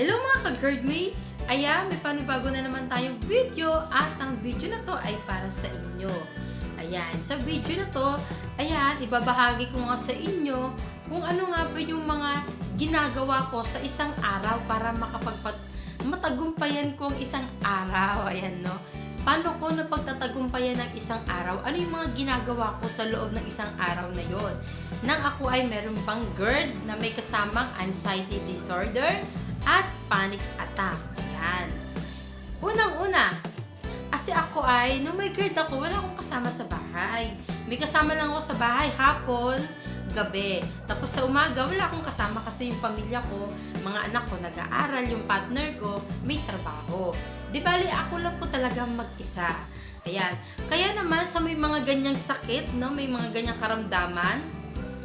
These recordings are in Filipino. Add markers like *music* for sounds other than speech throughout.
Hello mga ka-girdmates! Ayan, may panibago na naman tayong video at ang video na to ay para sa inyo. Ayan, sa video na to, ayan, ibabahagi ko nga sa inyo kung ano nga po yung mga ginagawa ko sa isang araw para makapagpat matagumpayan ko ang isang araw. Ayan, no? Paano ko napagtatagumpayan ng isang araw? Ano yung mga ginagawa ko sa loob ng isang araw na yon? Nang ako ay meron pang GERD na may kasamang anxiety disorder at panic attack. Ayan. Unang-una, kasi ako ay, nung may GERD ako, wala akong kasama sa bahay. May kasama lang ako sa bahay hapon, gabi. Tapos sa umaga, wala akong kasama kasi yung pamilya ko, mga anak ko nag-aaral, yung partner ko, may trabaho. Di bali, ako lang po talaga mag-isa. Ayan. Kaya naman sa may mga ganyang sakit, no, may mga ganyang karamdaman,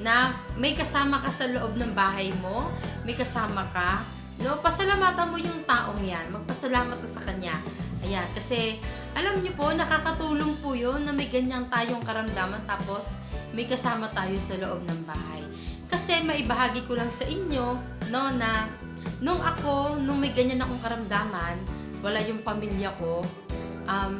na may kasama ka sa loob ng bahay mo, may kasama ka, no, pasalamatan mo yung taong yan. Magpasalamat ka sa kanya. Ayan, kasi alam niyo po, nakakatulong po yun na may ganyang tayong karamdaman tapos may kasama tayo sa loob ng bahay. Kasi maibahagi ko lang sa inyo, no, na nung ako, nung may ganyan akong karamdaman, wala yung pamilya ko, um,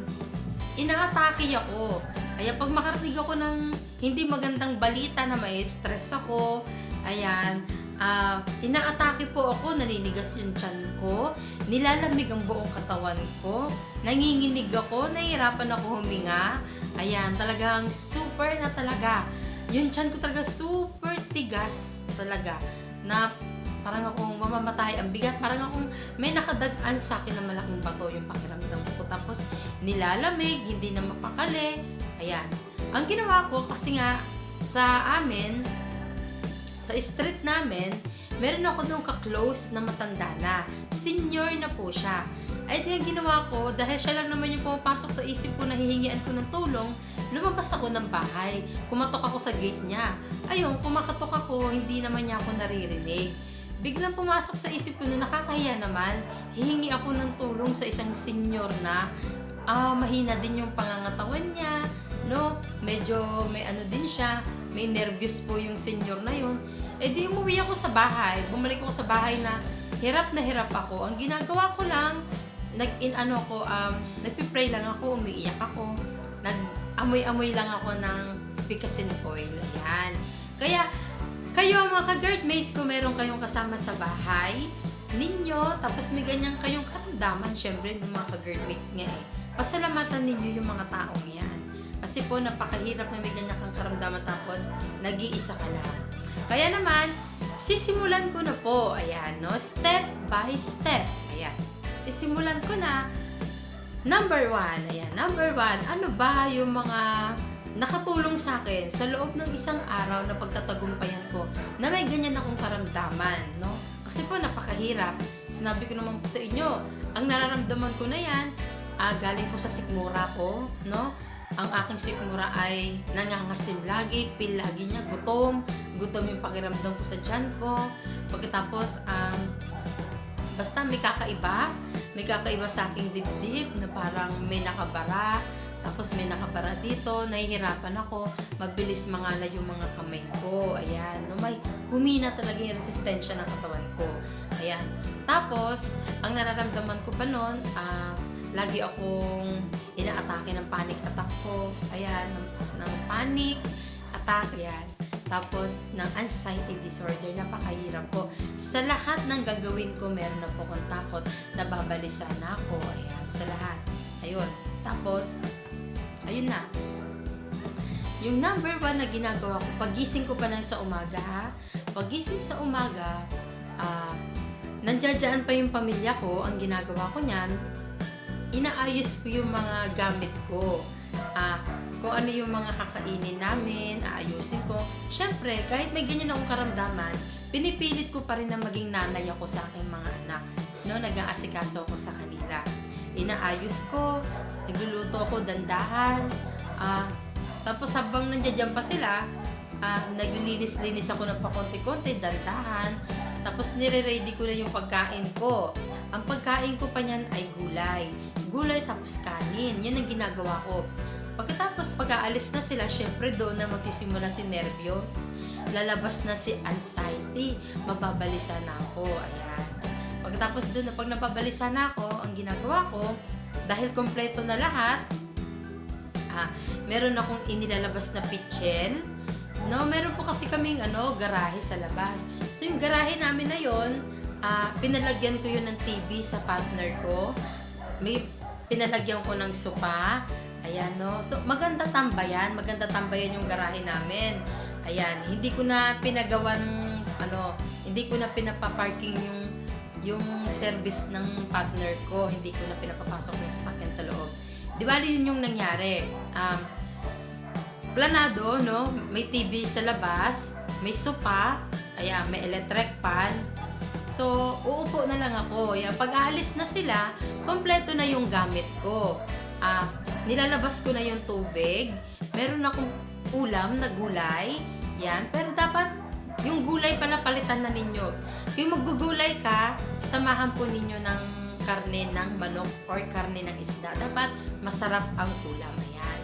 inaatake ako. Kaya pag makarinig ako ng hindi magandang balita na may stress ako, ayan, ah, inaatake po ako, naninigas yung tiyan ko, nilalamig ang buong katawan ko, nanginginig ako, nahihirapan ako huminga, ayan, talagang super na talaga. Yung tiyan ko talaga super tigas talaga, na parang akong mamamatay, ang bigat, parang akong may nakadagan sa akin na malaking bato yung pakiramdam ko. Tapos nilalamig, hindi na mapakali, ayan. Ang ginawa ko, kasi nga sa amin, sa street namin, meron ako nung ka-close na matanda na. Senior na po siya. Ay, di ginawa ko, dahil siya lang naman yung pumapasok sa isip ko na hihingian ko ng tulong, lumabas ako ng bahay. Kumatok ako sa gate niya. Ayun, kumakatok ako, hindi naman niya ako naririnig. Biglang pumasok sa isip ko na nakakahiya naman, hihingi ako ng tulong sa isang senior na ah, mahina din yung pangangatawan niya, no? Medyo may ano din siya, may nervous po yung senior na yun. Eh di umuwi ako sa bahay, bumalik ako sa bahay na hirap na hirap ako. Ang ginagawa ko lang, nag-in ano ko, um, nagpipray lang ako, umiiyak ako, nag-amoy-amoy lang ako ng picasin oil. Ayan. Kaya, kayo mga ka-girdmates, kung meron kayong kasama sa bahay ninyo, tapos may ganyan kayong karamdaman, syempre, ng mga ka-girdmates nga eh, pasalamatan ninyo yung mga taong yan. Kasi po, napakahirap na may ganyan kang karamdaman tapos nag-iisa ka lang. Kaya naman, sisimulan ko na po. Ayan, no? Step by step. Ayan. Sisimulan ko na. Number one. Ayan, number one. Ano ba yung mga nakatulong sa akin sa loob ng isang araw na pagtatagumpayan ko na may ganyan akong karamdaman, no? Kasi po, napakahirap. Sinabi ko naman po sa inyo, ang nararamdaman ko na yan, ah, galing po sa sikmura ko, no? Ang aking sikmura ay nangangasim lagi, pil lagi niya, gutom, gutom yung pakiramdam ko sa tiyan ko. Pagkatapos, um, basta may kakaiba, may kakaiba sa aking dibdib na parang may nakabara, tapos may nakabara dito, nahihirapan ako, mabilis mangala yung mga kamay ko, ayan, no, may humina talaga yung resistensya ng katawan ko, ayan. Tapos, ang nararamdaman ko pa noon, ah, lagi akong inaatake ng panic attack ko, ayan, ng, ng panic attack, ayan. Tapos, ng anxiety disorder, napakahirap po. Sa lahat ng gagawin ko, meron na po akong takot, nababalisa na ako, ayan, sa lahat. Ayun. Tapos, ayun na. Yung number one na ginagawa ko, pagising ko pa lang sa umaga, ha? Pagising sa umaga, ah, nandiyadyaan pa yung pamilya ko, ang ginagawa ko niyan, inaayos ko yung mga gamit ko. Ah, kung ano yung mga kakainin namin, aayusin ko. Siyempre, kahit may ganyan akong karamdaman, pinipilit ko pa rin na maging nanay ako sa aking mga anak. No, nag-aasikaso ako sa kanila. Inaayos ko, nagluluto ako dandahan. Ah, tapos habang nandiyan pa sila, ah, naglilinis-linis ako ng pakonti-konti, dandahan. Tapos nire-ready ko na yung pagkain ko. Ang pagkain ko pa niyan ay gulay. Gulay tapos kanin. Yun ang ginagawa ko. Pagkatapos pag-aalis na sila, syempre doon na magsisimula si nervyos. Lalabas na si anxiety. Mababalisa na ako. Ayan. Pagkatapos doon, pag napabalisa na ako, ang ginagawa ko, dahil kompleto na lahat, ah, meron akong inilalabas na pitchen. No, meron po kasi kaming ano, garahe sa labas. So yung garahe namin na yon, ah, pinalagyan ko yun ng TV sa partner ko. May pinalagyan ko ng sopa. Ayan, no. So maganda tambayan, maganda tambayan yung garahe namin. Ayan, hindi ko na pinagawan ano, hindi ko na pinapaparking yung yung service ng partner ko, hindi ko na pinapapasok yung sasakyan sa loob. Di ba yun yung nangyari? Um, planado, no? May TV sa labas, may sopa, ayan, may electric pan. So, uupo na lang ako. Yan, pag aalis na sila, kompleto na yung gamit ko. Ah, nilalabas ko na yung tubig. Meron akong ulam na gulay. Yan, pero dapat yung gulay pala palitan na ninyo. Yung maggugulay ka, samahan po ninyo ng karne ng manok or karne ng isda. Dapat masarap ang ulam. Ayan.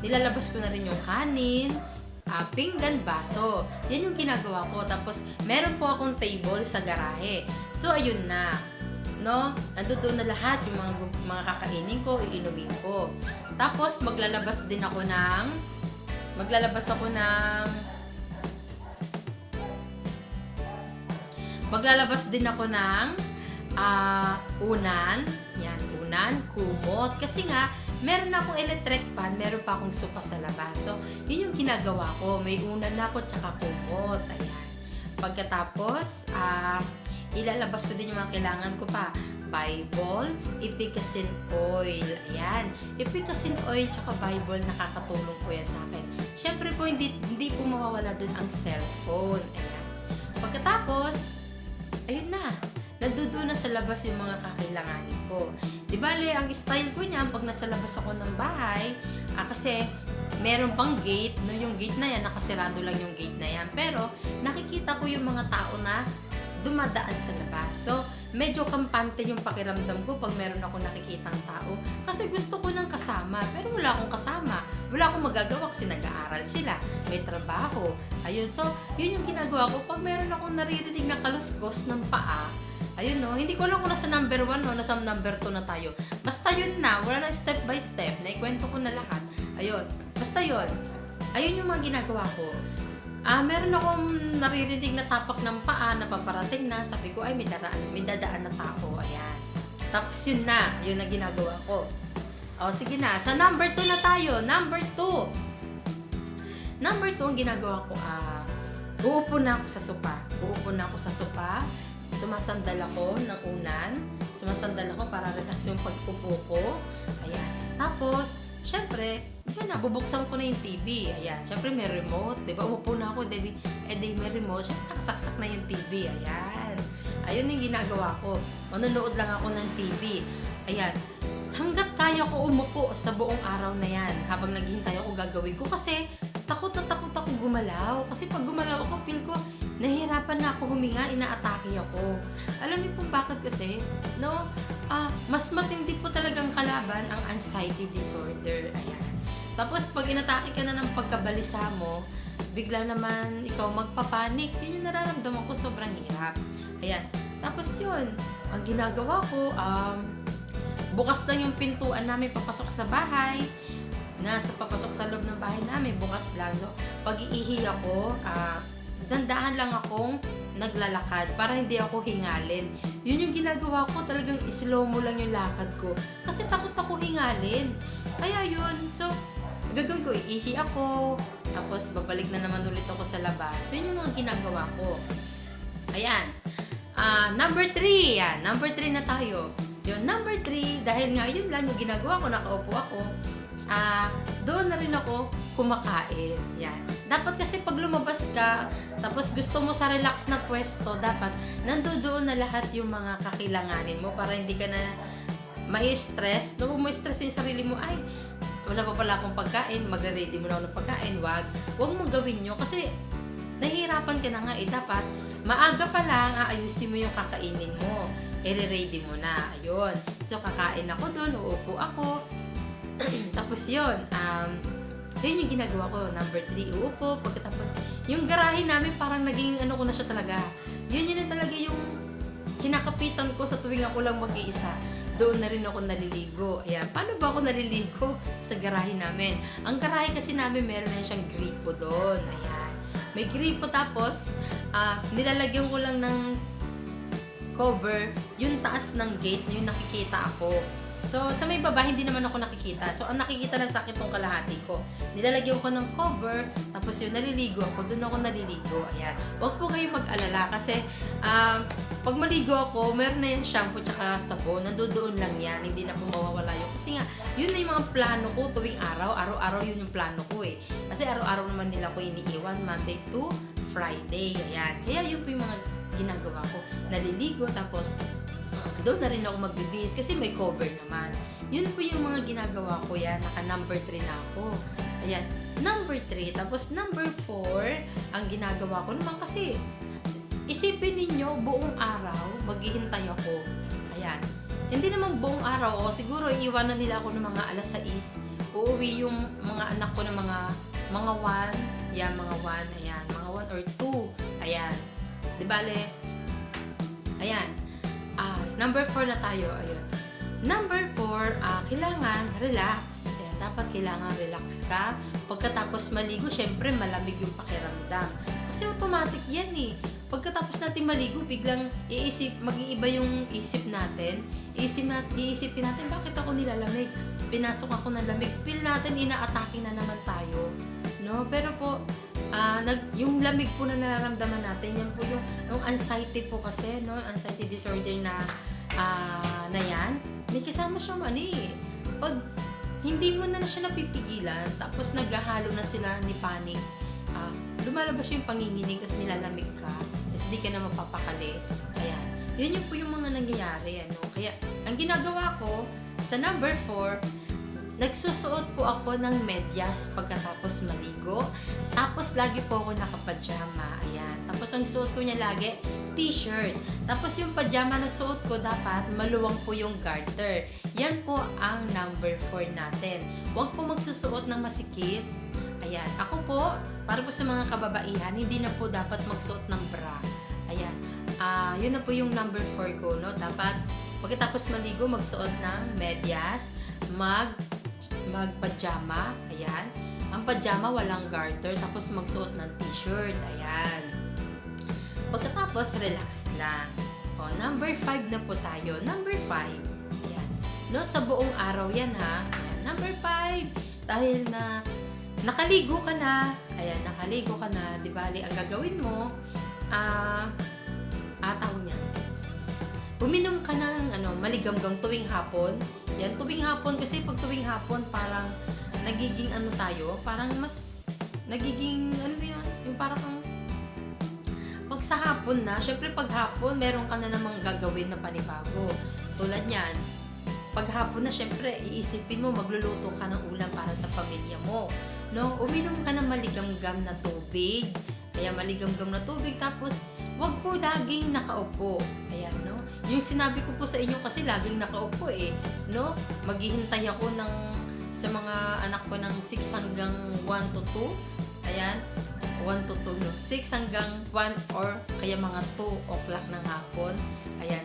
Nilalabas ko na rin yung kanin, ah, pinggan, baso. Yan yung ginagawa ko. Tapos, meron po akong table sa garahe. So, ayun na. No? Nandoon na lahat yung mga, mga kakainin ko, iinumin ko. Tapos, maglalabas din ako ng maglalabas ako ng maglalabas din ako ng ah, unan. Yan, unan, kumot. Kasi nga, meron akong electric pan, meron pa akong sopa sa labas. So, yun yung ginagawa ko. May unan na ako, tsaka kumot. Ayan. Pagkatapos, ah, ilalabas ko din yung mga kailangan ko pa. Bible, ipikasin oil. Ayan. Ipikasin oil tsaka Bible, nakakatulong po yan sa akin. Siyempre po, hindi, hindi po mawawala dun ang cellphone. Ayan. Pagkatapos, ayun na. Nandoon na sa labas yung mga kakailanganin ko. Di bale, ang style ko niyan, pag nasa labas ako ng bahay, ah, kasi meron pang gate, no, yung gate na yan, nakasirado lang yung gate na yan. Pero, nakikita ko yung mga tao na dumadaan sa labas. So, medyo kampante yung pakiramdam ko pag meron ako nakikitang tao. Kasi gusto ko ng kasama, pero wala akong kasama. Wala akong magagawa kasi nag-aaral sila. May trabaho. Ayun, so, yun yung ginagawa ko. Pag meron akong naririnig na kaluskos ng paa, ayun no, hindi ko alam kung nasa number 1 o nasa number 2 na tayo. Basta yun na, wala na step by step, naikwento ko na lahat. Ayun, basta yun. Ayun yung mga ginagawa ko. Ah, meron akong naririnig na tapak ng paa na paparating na. Sabi ko, ay, may, daraan, may dadaan na tao. Ayan. Tapos yun na, yun na ginagawa ko. O, sige na. Sa number 2 na tayo. Number 2. Number 2, ang ginagawa ko, ah, uupo na ako sa sopa. Uupo na ako sa sopa. Sumasandal ako ng unan. Sumasandal ako para relax yung pag-upo ko. Ayan. Tapos, syempre, yun na, bubuksan ko na yung TV. Ayan, syempre may remote. Di ba, umupo na ako, di, eh di may remote. Syempre, nakasaksak na yung TV. Ayan. Ayun yung ginagawa ko. Manonood lang ako ng TV. Ayan. Hanggat kaya ko umupo sa buong araw na yan, habang naghihintay ako gagawin ko kasi takot na takot ako gumalaw. Kasi pag gumalaw ako, feel ko, nahihirapan na ako huminga, inaatake ako. Alam niyo po bakit kasi? No? Ah, mas matindi po talagang kalaban ang anxiety disorder. Ayan. Tapos pag inatake ka na ng pagkabalisa mo, bigla naman ikaw magpapanik. Yun yung nararamdaman ko sobrang hirap. Ayan. Tapos yun, ang ginagawa ko, um, bukas lang yung pintuan namin papasok sa bahay. Nasa papasok sa loob ng bahay namin, bukas lang. So, pag iihi ako, ah, dandahan lang akong naglalakad para hindi ako hingalin. Yun yung ginagawa ko, talagang slow mo lang yung lakad ko. Kasi takot ako hingalin. Kaya yun, so, gagawin ko, iihi ako, tapos babalik na naman ulit ako sa labas. So, yun yung mga ginagawa ko. Ayan. Ah, number 3, yan. Number 3 na tayo. Yun, number 3, dahil nga yun lang yung ginagawa ko, nakaupo ako, ah, doon na rin ako kumakain. Yan. Dapat kasi pag lumabas ka, tapos gusto mo sa relax na pwesto, dapat nandoon na lahat yung mga kakilanganin mo para hindi ka na mai-stress. No, mo stress yung sarili mo, ay, wala pa pala akong pagkain, magre-ready mo na ng pagkain, wag. Huwag mong gawin nyo kasi nahihirapan ka na nga eh. Dapat, maaga pa lang, aayusin mo yung kakainin mo. I-ready mo na. Ayun. So, kakain ako doon, uupo ako. *clears throat* Tapos yun, um, yun yung ginagawa ko. Number 3, uupo. Pagkatapos, yung garahe namin parang naging ano ko na siya talaga. Yun yun talaga yung kinakapitan ko sa tuwing ako lang mag-iisa. Doon na rin ako naliligo. Ayan. Paano ba ako naliligo? Sa garahe namin. Ang garahe kasi namin meron na siyang gripo doon. Ayan. May gripo tapos, ah, nilalagyan ko lang ng cover yung taas ng gate, yung nakikita ako. So, sa may baba, hindi naman ako nakikita. So, ang nakikita lang sa akin tong kalahati ko. Nilalagyan ko ng cover, tapos yung naliligo ako, doon ako naliligo. Ayan. Huwag po kayong mag-alala kasi um, pag maligo ako, meron na yung shampoo tsaka sabon. Nandoon lang yan. Hindi na po mawawala yun. Kasi nga, yun na yung mga plano ko tuwing araw. Araw-araw yun yung plano ko eh. Kasi araw-araw naman nila ko iniiwan, Monday to Friday. Ayan. Kaya yun po yung mga ginagawa ko. Naliligo, tapos doon na rin ako magbibihis kasi may cover naman. Yun po yung mga ginagawa ko yan. Naka number 3 na ako. Ayan. Number 3. Tapos number 4, ang ginagawa ko naman kasi isipin ninyo buong araw maghihintay ako. Ayan. Hindi naman buong araw. O siguro iiwanan nila ako ng mga alas 6. Uuwi yung mga anak ko ng mga mga 1. Ayan, mga 1. Ayan. Mga 1 or 2. Ayan. Di bale, ayan. Number 4 na tayo. Ayun. Number 4, ah, kailangan relax. Ayan, dapat kailangan relax ka. Pagkatapos maligo, syempre malamig yung pakiramdam. Kasi automatic yan eh. Pagkatapos natin maligo, biglang iisip, mag-iiba yung isip natin. Iisip nat, iisipin natin, bakit ako nilalamig? Pinasok ako ng lamig. Feel natin, ina-atake na naman tayo. No? Pero po, ah, nag, yung lamig po na nararamdaman natin, yan po yung, yung anxiety po kasi, no? Anxiety disorder na, ah, na yan. May kasama siyang ano eh. Pag hindi mo na, na siya napipigilan, tapos naghahalo na sila ni panic, ah, lumalabas yung panginginig kasi nilalamig ka, tapos di ka na mapapakali. Ayan. Yun yung po yung mga nangyayari. Ano? Kaya, ang ginagawa ko, sa number 4, nagsusuot po ako ng medyas pagkatapos maligo. Tapos, lagi po ako nakapajama. Ayan. Tapos, ang suot ko niya lagi, t-shirt. Tapos, yung pajama na suot ko, dapat maluwang po yung garter. Yan po ang number 4 natin. Huwag po magsusuot ng masikip. Ayan. Ako po, para po sa mga kababaihan, hindi na po dapat magsuot ng bra. Ayan. Ah, yun na po yung number 4 ko, no? Dapat pagkatapos maligo, magsuot ng medyas, mag magpajama, ayan. Ang pajama walang garter, tapos magsuot ng t-shirt, ayan. Pagkatapos, relax lang. O, number 5 na po tayo. Number 5, ayan. No, sa buong araw yan ha. Ayan. Number 5, dahil na nakaligo ka na, ayan, nakaligo ka na, di bali, ang gagawin mo, ah, ah, tawag niyan, uminom ka ng ano, maligamgam tuwing hapon. Yan, tuwing hapon kasi pag tuwing hapon parang nagiging ano tayo, parang mas nagiging ano ba yun? Yung parang kang pag sa hapon na, syempre pag hapon, meron ka na namang gagawin na panibago. Tulad niyan, pag hapon na, syempre, iisipin mo, magluluto ka ng ulam para sa pamilya mo. No? Uminom ka ng maligamgam na tubig. Kaya maligamgam na tubig. Tapos, wag po laging nakaupo. Ayan? Yung sinabi ko po sa inyo kasi laging nakaupo eh. No? Maghihintay ako ng sa mga anak ko ng 6 hanggang 1 to 2. Ayan. 1 to 2, no? 6 hanggang 1 or kaya mga 2 o'clock ng hapon. Ayan.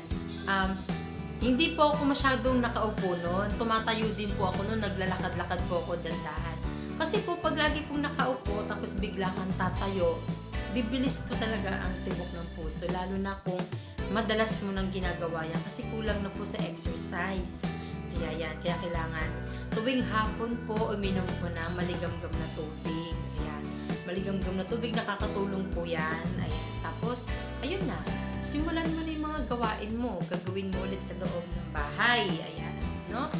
Um, hindi po ako masyadong nakaupo noon. Tumatayo din po ako noon. Naglalakad-lakad po ako dandahan. Kasi po pag lagi pong nakaupo tapos bigla kang tatayo, bibilis po talaga ang tibok ng puso. Lalo na kung madalas mo nang ginagawa yan kasi kulang na po sa exercise. Kaya yan, kaya kailangan tuwing hapon po uminom po na maligamgam na tubig. Ayan, maligamgam na tubig nakakatulong po yan. Ayan, tapos ayun na, simulan mo na yung mga gawain mo. Gagawin mo ulit sa loob ng bahay. Ayan, no?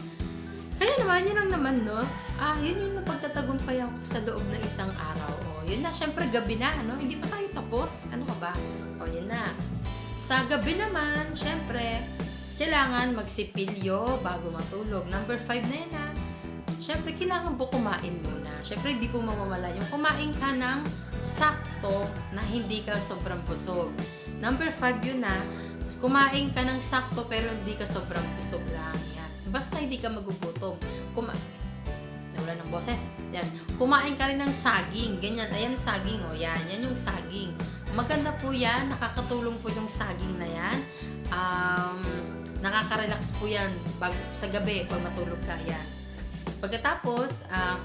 Kaya naman, yun lang naman, no? Ah, yun yung napagtatagumpayan ko sa loob ng isang araw. O, yun na, syempre gabi na, no? Hindi pa tayo tapos. Ano ka ba? O, yun na. Sa gabi naman, syempre, kailangan magsipilyo bago matulog. Number 5 na yan, ha? Syempre, kailangan po kumain muna. Syempre, hindi po mawawala yung kumain ka ng sakto na hindi ka sobrang busog. Number 5 yun na, kumain ka ng sakto pero hindi ka sobrang busog lang. Yan. Basta hindi ka magugutom. Kuma Nawala ng boses. Yan. Kumain ka rin ng saging. Ganyan. Ayan saging. O, yan. Yan yung saging. Maganda po yan, nakakatulong po yung saging na yan. Um, nakaka-relax po yan pag, sa gabi pag matulog ka yan. Pagkatapos, ah,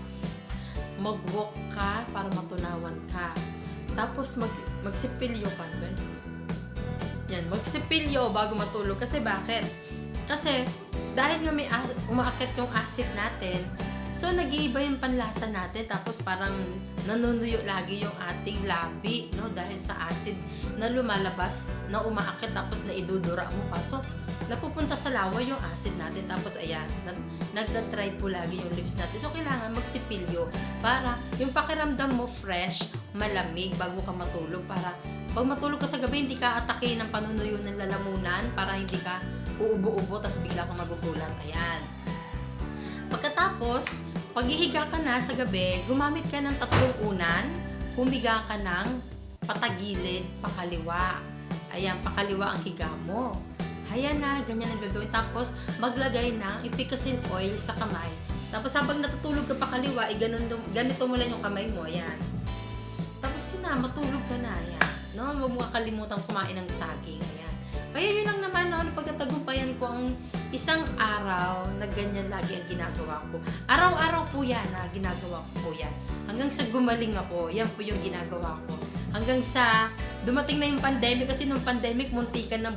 mag-walk ka para matunawan ka. Tapos mag magsipilyo ka. Ganun. Yan, magsipilyo bago matulog. Kasi bakit? Kasi dahil nga may as- umaakit yung acid natin, so nag-iiba yung panlasa natin. Tapos parang nanunuyo lagi yung ating labi, no? Dahil sa acid na lumalabas, na umaakit tapos na idudura mo pa. So, napupunta sa lawa yung acid natin. Tapos ayan, nag, nagda-dry po lagi yung lips natin. So, kailangan magsipilyo para yung pakiramdam mo fresh, malamig bago ka matulog. Para pag matulog ka sa gabi, hindi ka atake ng panunuyo ng lalamunan para hindi ka uubo-ubo tapos bigla kang magugulat. Ayan. Pagkatapos, paghihiga ka na sa gabi, gumamit ka ng tatlong unan, humiga ka ng patagilid, pakaliwa. Ayan, pakaliwa ang higa mo. Ayan na, ganyan ang gagawin. Tapos, maglagay ng ipikasin oil sa kamay. Tapos, habang natutulog ka pakaliwa, eh, ganun, ganito mo lang yung kamay mo. Ayan. Tapos, yun na, matulog ka na. Ayan. No, huwag mo kakalimutan kumain ng saging. Ayan. Kaya yun lang naman, no, pagkatagumpayan ko ang isang araw na ganyan lagi ang ginagawa ko. Araw-araw po yan na ginagawa ko po yan. Hanggang sa gumaling ako, yan po yung ginagawa ko. Hanggang sa dumating na yung pandemic kasi nung pandemic munti ka na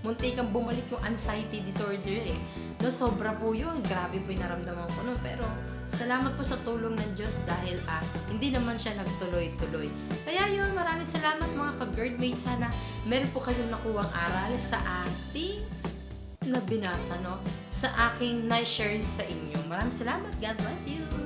munti bumalik yung anxiety disorder eh. No, sobra po yun. Grabe po yung naramdaman ko no. Pero salamat po sa tulong ng Diyos dahil ah, hindi naman siya nagtuloy-tuloy. Kaya yun, maraming salamat mga ka-girdmates. Sana meron po kayong nakuwang aral sa ating na binasa, no? Sa aking na-share sa inyo. Maraming salamat. God bless you.